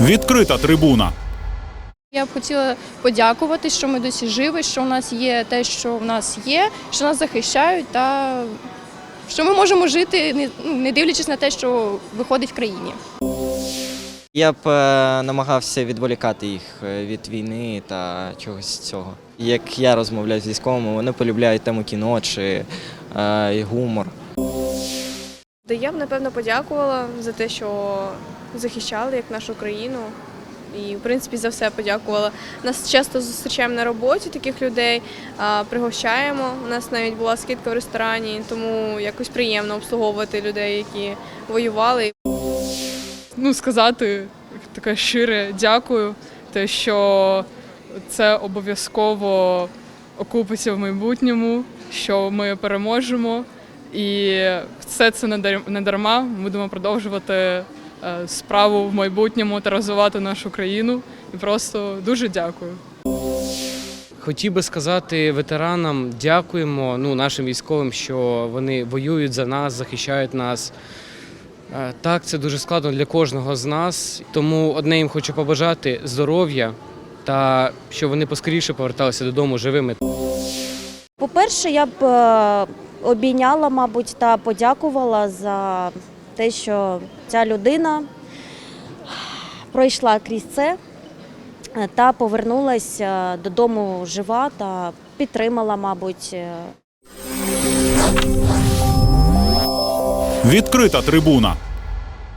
Відкрита трибуна. Я б хотіла подякувати, що ми досі живі, що в нас є те, що в нас є, що нас захищають, та що ми можемо жити, не, ну, дивлячись на те, що виходить в країні. Я б е, намагався відволікати їх е, від війни та чогось цього. Як я розмовляю з військовими, вони полюбляють тему кіно чи е, гумор. Та я б напевно подякувала за те, що захищали як нашу країну. І, в принципі, за все подякувала. Нас часто зустрічаємо на роботі таких людей, пригощаємо. У нас навіть була скидка в ресторані, тому якось приємно обслуговувати людей, які воювали. ну, сказати таке щире дякую, те, що це обов'язково окупиться в майбутньому, що ми переможемо. І все це не дар- не дарма. Ми будемо продовжувати е, справу в майбутньому та розвивати нашу країну. І просто дуже дякую. Хотів би сказати ветеранам дякуємо ну, нашим військовим, що вони воюють за нас, захищають нас. Е, Так, це дуже складно для кожного з нас. Тому одне їм хочу побажати здоров'я та щоб вони поскоріше поверталися додому живими. По-перше, я б е, обійняла, мабуть, та подякувала за те, що ця людина пройшла крізь це та повернулася додому жива та підтримала, мабуть. е, Відкрита трибуна.